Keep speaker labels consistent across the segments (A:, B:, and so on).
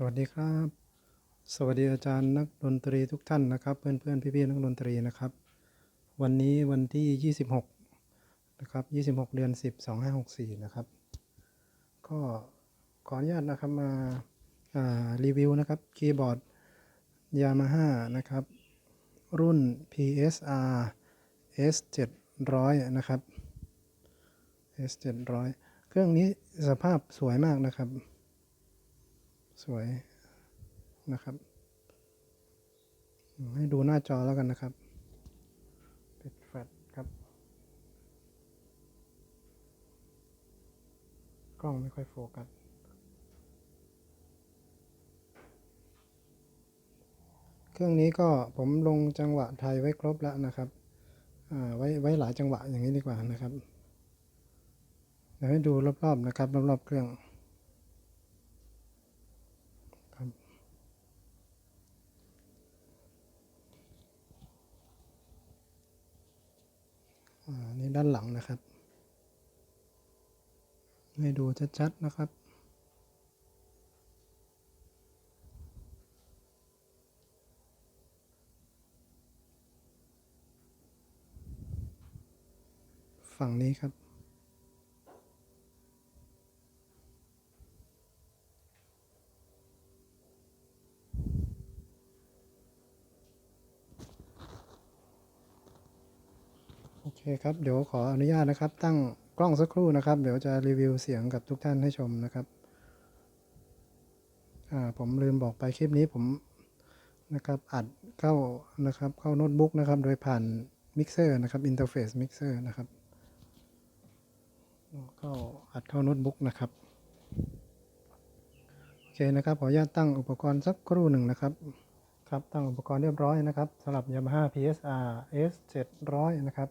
A: สวัสดีครับ สวัสดีอาจารย์นักดนตรีทุกท่านนะครับ เพื่อนเพื่อนพี่พี่นักดนตรีนะครับ วันนี้วันที่ 26 นะครับ 26 เดือน 10 2564 นะครับ ก็ขออนุญาตนะครับมาารีวิวนะครับคีย์บอร์ด Yamaha นะครับ รุ่น PSR S 700 นะครับ S 700 เครื่องนี้สภาพสวยมากนะครับ สวยนะครับ ให้ดูหน้าจอแล้วกันนะครับ ปิดแฟลชครับ กล้องไม่ค่อยโฟกัสเครื่องนี้ก็ผมลงจังหวะไทยไว้ครบแล้วนะครับอ่าไว้ไว้หลายจังหวะอย่างนี้ดีกว่านะครับ เดี๋ยวให้ดูรอบๆนะครับ รอบๆเครื่อง ครับอ่า นี่ด้านหลังนะครับ ให้ดูชัดๆนะครับ ฝั่งนี้ครับ เคครับ เดี๋ยวขออนุญาตนะครับ ตั้งกล้องสักครู่นะครับ เดี๋ยวจะรีวิวเสียงกับทุกท่านให้ชมนะครับ อ่า ผมลืมบอกไปคลิปนี้ผมนะครับอัดเข้านะครับเข้าโน้ตบุ๊กนะครับ โดยผ่านมิกเซอร์นะครับอินเทอร์เฟซมิกเซอร์นะครับเข้าอัดเข้าโน้ตบุ๊กนะครับโอเคนะครับขออนุญาตตั้งอุปกรณ์สักครู่หนึ่งนะครับครับตั้งอุปกรณ์เรียบร้อยนะครับสำหรับ Yamaha PSR S 700 นะครับ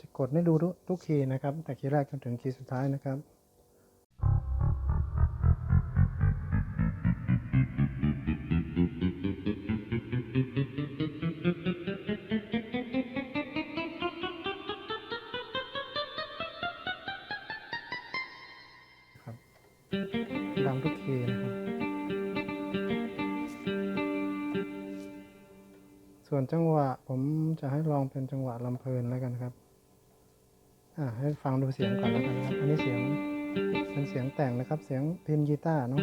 A: จะกดให้ดูทุกคีย์นะครับ แต่คีย์แรกจนถึงคีย์สุดท้ายนะครับครับดังทุกคีย์นะครับ ส่วนจังหวะผมจะให้ลองเป็นจังหวะลำเพลินแล้วกันครับ อ่าให้ฟังดูเสียงก่อนแล้วกันนะครับ อันนี้เสียงเป็นเสียงแต่งนะครับ เสียงพินกีตาร์เนาะ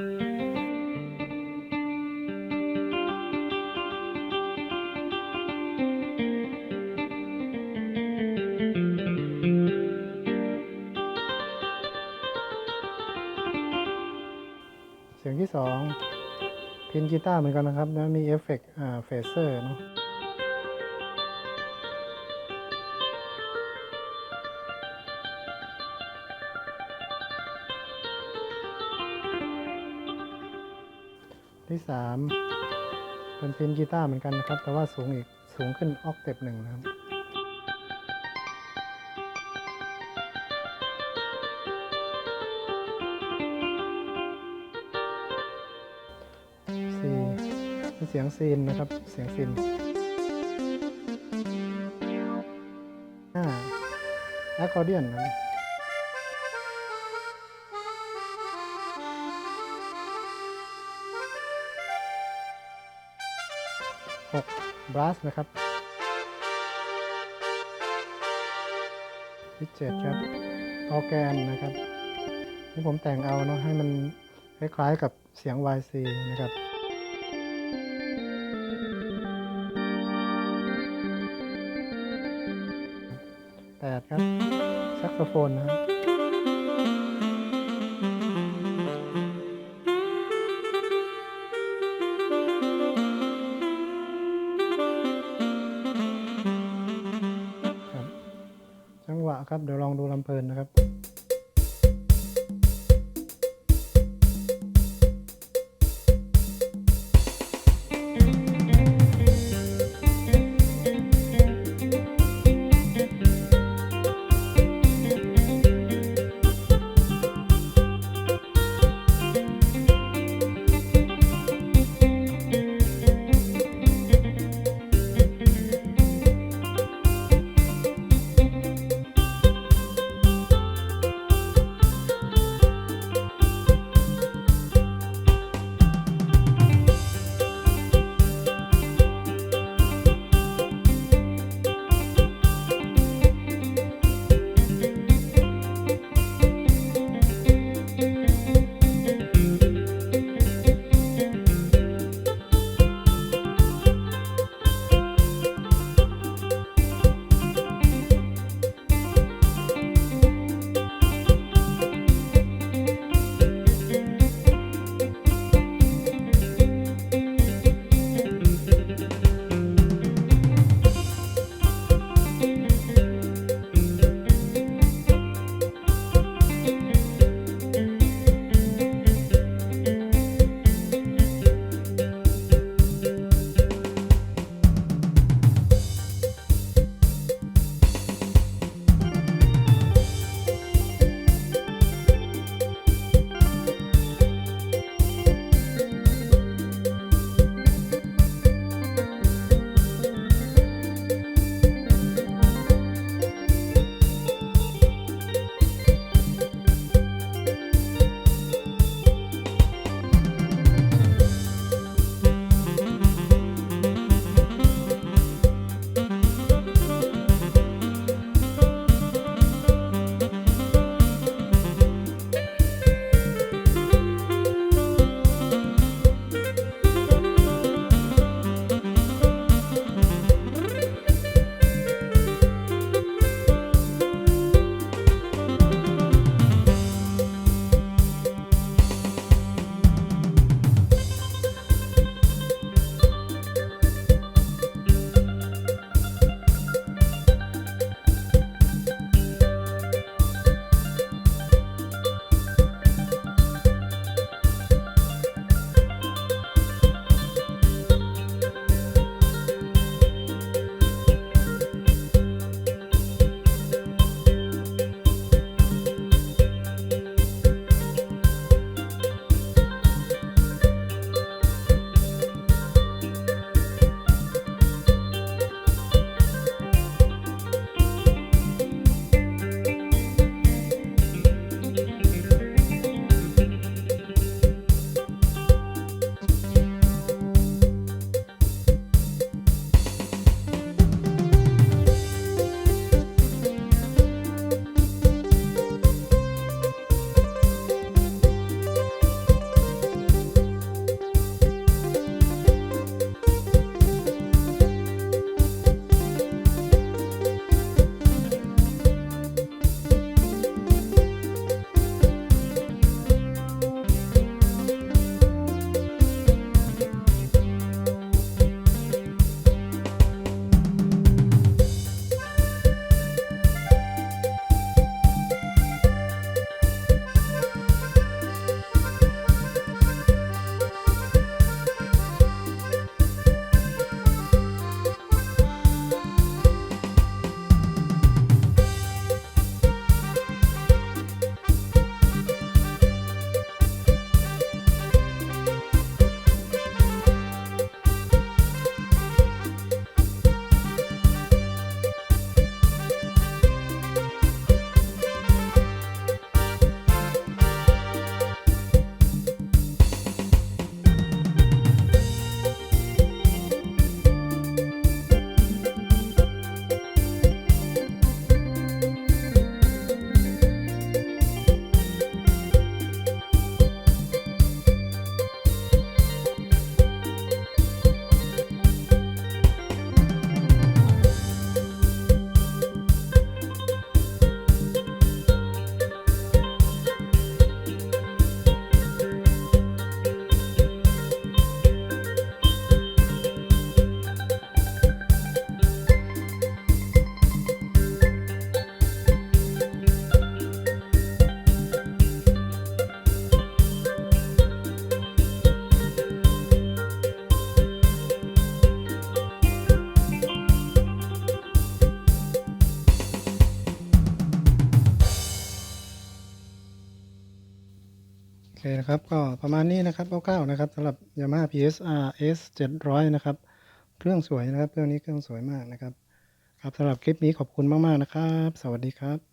A: เสียงที่สองพินกีตาร์เหมือนกันนะครับแล้วมีเอฟเฟกต์อ่าเฟเซอร์เนาะ ที่สามเป็นพินกีตาร์เหมือนกันนะครับ แต่ว่าสูงอีกสูงขึ้นออกเต็ปหนึ่งนะครับซีเป็นเสียงซีนนะครับ เสียงซีนห้าแอคคอร์เดียนนะครับ หกบลัสนะครับที่เจ็ดครับออแกนนะครับนี่ผมแต่งเอาเนาะให้มันคล้ายๆกับเสียง YC นะครับแปดครับแซกโซโฟนนะครับ ครับเดี๋ยวลองดูลำเพลินนะครับ เคนะครับก็ประมาณนี้นะครับคร่าวๆนะครับสำหรับ Yamaha PSR S 700นะครับ เครื่องสวยนะครับ เครื่องนี้เครื่องสวยมากนะครับ ครับสำหรับคลิปนี้ขอบคุณมากๆนะครับ สวัสดีครับ